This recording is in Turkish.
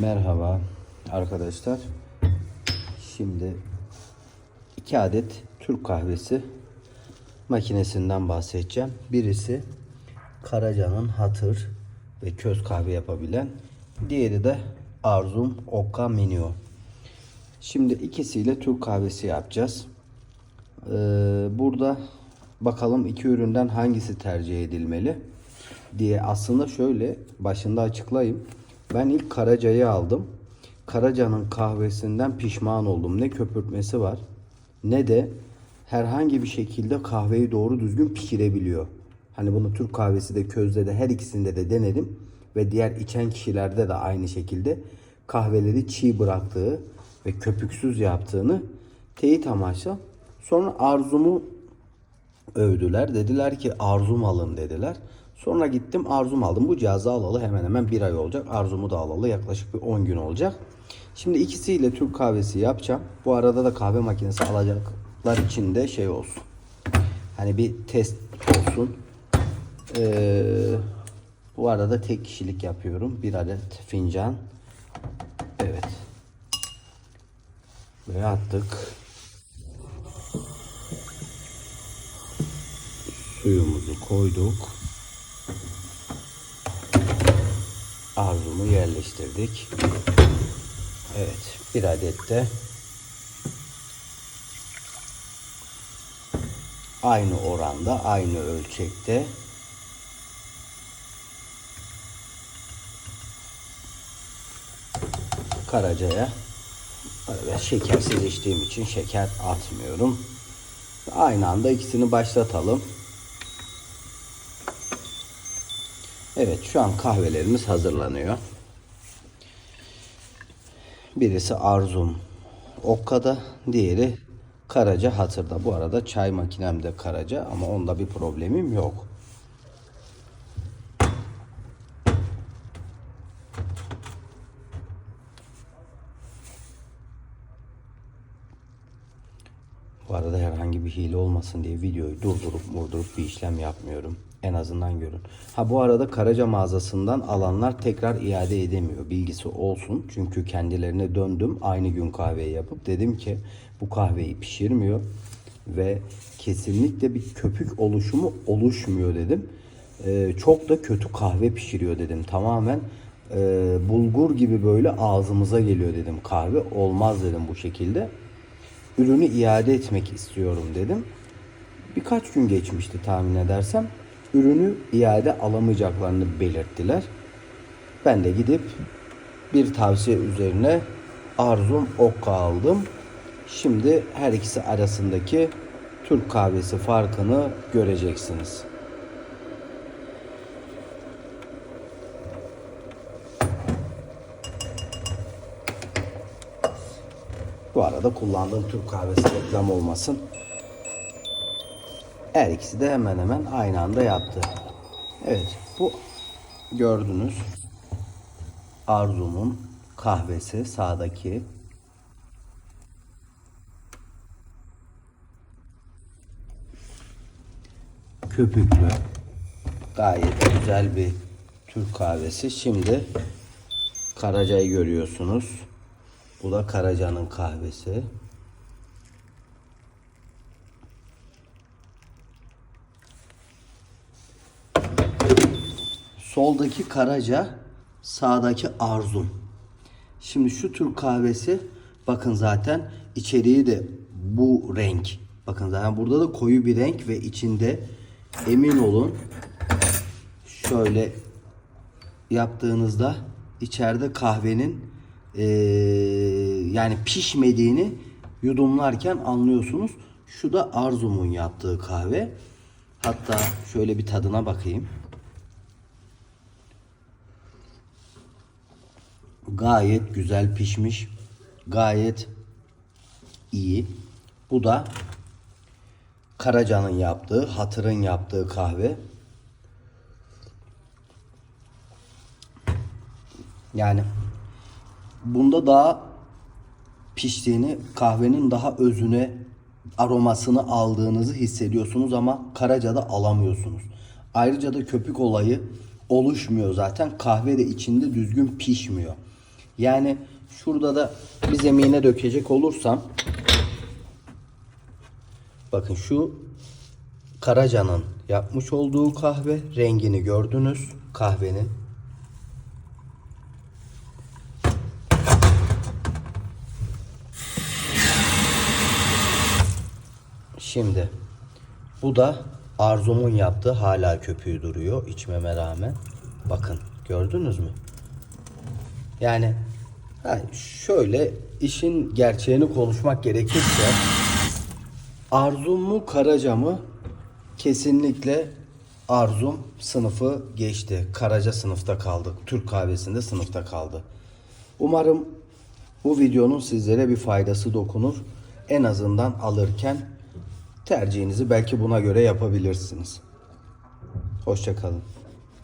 Merhaba arkadaşlar. Şimdi iki adet Türk kahvesi makinesinden bahsedeceğim. Birisi Karaca'nın hatır ve köz kahve yapabilen. Diğeri de Arzum Okka Minio. Şimdi ikisiyle Türk kahvesi yapacağız. Ee, burada bakalım iki üründen hangisi tercih edilmeli diye aslında şöyle başında açıklayayım. Ben ilk Karaca'yı aldım. Karaca'nın kahvesinden pişman oldum. Ne köpürtmesi var ne de herhangi bir şekilde kahveyi doğru düzgün pişirebiliyor. Hani bunu Türk kahvesi de közde de her ikisinde de denedim. Ve diğer içen kişilerde de aynı şekilde kahveleri çiğ bıraktığı ve köpüksüz yaptığını teyit amaçlı. Sonra arzumu övdüler. Dediler ki arzum alın dediler. Sonra gittim arzum aldım. Bu cihazı alalı hemen hemen bir ay olacak. Arzumu da alalı yaklaşık bir 10 gün olacak. Şimdi ikisiyle Türk kahvesi yapacağım. Bu arada da kahve makinesi alacaklar için de şey olsun. Hani bir test olsun. Ee, bu arada tek kişilik yapıyorum. Bir adet fincan. Evet. Ve attık. Suyumuzu koyduk. Arzumu yerleştirdik. Evet, bir adet de aynı oranda, aynı ölçekte Karaca'ya ve şekersiz içtiğim için şeker atmıyorum. Aynı anda ikisini başlatalım. Evet şu an kahvelerimiz hazırlanıyor. Birisi Arzum Okka'da, diğeri Karaca Hatır'da. Bu arada çay makinem de Karaca ama onda bir problemim yok. Bu arada herhangi bir hile olmasın diye videoyu durdurup vurdurup bir işlem yapmıyorum. En azından görün. Ha bu arada Karaca mağazasından alanlar tekrar iade edemiyor. Bilgisi olsun. Çünkü kendilerine döndüm. Aynı gün kahveyi yapıp dedim ki bu kahveyi pişirmiyor. Ve kesinlikle bir köpük oluşumu oluşmuyor dedim. Ee, çok da kötü kahve pişiriyor dedim. Tamamen e, bulgur gibi böyle ağzımıza geliyor dedim. Kahve olmaz dedim bu şekilde ürünü iade etmek istiyorum dedim. Birkaç gün geçmişti tahmin edersem. Ürünü iade alamayacaklarını belirttiler. Ben de gidip bir tavsiye üzerine Arzum Okka aldım. Şimdi her ikisi arasındaki Türk kahvesi farkını göreceksiniz. Bu arada kullandığım Türk kahvesi reklam olmasın. Her ikisi de hemen hemen aynı anda yaptı. Evet bu gördünüz Arzum'un kahvesi sağdaki. Köpüklü. Gayet güzel bir Türk kahvesi. Şimdi Karaca'yı görüyorsunuz. Bu da Karaca'nın kahvesi. Soldaki Karaca, sağdaki Arzum. Şimdi şu Türk kahvesi bakın zaten içeriği de bu renk. Bakın zaten burada da koyu bir renk ve içinde emin olun şöyle yaptığınızda içeride kahvenin eee, yani pişmediğini yudumlarken anlıyorsunuz. Şu da Arzum'un yaptığı kahve. Hatta şöyle bir tadına bakayım. Gayet güzel pişmiş. Gayet iyi. Bu da Karaca'nın yaptığı, Hatır'ın yaptığı kahve. Yani bunda daha piştiğini, kahvenin daha özüne, aromasını aldığınızı hissediyorsunuz ama Karaca'da alamıyorsunuz. Ayrıca da köpük olayı oluşmuyor zaten. Kahve de içinde düzgün pişmiyor. Yani şurada da bir zemine dökecek olursam bakın şu Karaca'nın yapmış olduğu kahve rengini gördünüz kahvenin. Şimdi bu da Arzum'un yaptığı hala köpüğü duruyor içmeme rağmen. Bakın gördünüz mü? Yani ha, şöyle işin gerçeğini konuşmak gerekirse Arzum mu Karaca mı? Kesinlikle Arzum sınıfı geçti. Karaca sınıfta kaldı. Türk kahvesinde sınıfta kaldı. Umarım bu videonun sizlere bir faydası dokunur. En azından alırken tercihinizi belki buna göre yapabilirsiniz. Hoşçakalın.